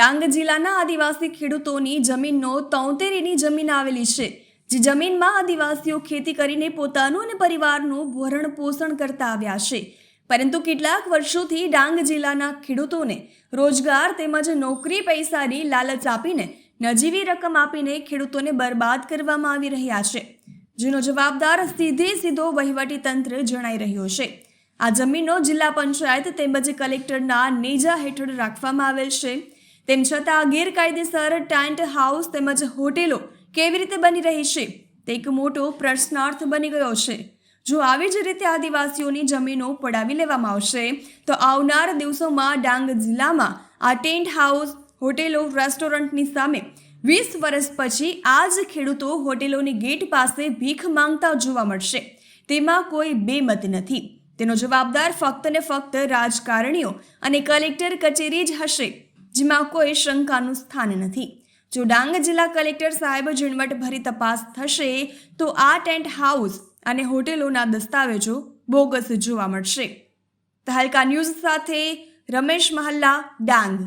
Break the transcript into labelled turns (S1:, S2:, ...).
S1: ડાંગ જિલ્લાના આદિવાસી ખેડૂતોની જમીનનો તોતેરીની જમીન આવેલી છે, જે જમીનમાં આદિવાસીઓ ખેતી કરીને પોતાનું અને પરિવારનું ભરણ પોષણ કરતા આવ્યા છે. પરંતુ કેટલાક વર્ષોથી ડાંગ જિલ્લાના ખેડૂતોને રોજગાર તેમજ નોકરી પૈસાની લાલચ આપીને નજીવી રકમ આપીને ખેડૂતોને બરબાદ કરવામાં આવી રહ્યા છે. જેનો જવાબદાર સીધે સીધો વહીવટી તંત્ર જણાઈ રહ્યો છે. આ જમીનો જિલ્લા પંચાયત તેમજ કલેક્ટરના નેજા હેઠળ રાખવામાં આવેલ છે. તેમ છતાં ગેરકાયદેસર ટેન્ટ હાઉસ તેમજ હોટેલો કેવી રીતે બની રહી છે, તે એક મોટો પ્રશ્નાર્થ બની ગયો છે. જો આવી જ રીતે આદિવાસીઓની જમીનો પડાવી લેવામાં આવશે, તો આવનાર દિવસોમાં ડાંગ જિલ્લામાં આ ટેન્ટ હાઉસ, હોટેલો, રેસ્ટોરન્ટની સામે વીસ વર્ષ પછી આ જ ખેડૂતો હોટેલોની ગેટ પાસે ભીખ માંગતા જોવા મળશે. તેમાં કોઈ બેમત નથી. તેનો જવાબદાર ફક્ત ને ફક્ત રાજકારણીઓ અને કલેક્ટર કચેરી જ હશે. જેમાં કોઈ શંકાનું સ્થાન નથી. જો ડાંગ જિલ્લા કલેક્ટર સાહેબ ઝીણવટભરી તપાસ થશે, તો આ ટેન્ટ હાઉસ અને હોટેલોના દસ્તાવેજો બોગસ જોવા મળશે. તહલકા ન્યૂઝ સાથે રમેશ મહલ્લા, ડાંગ.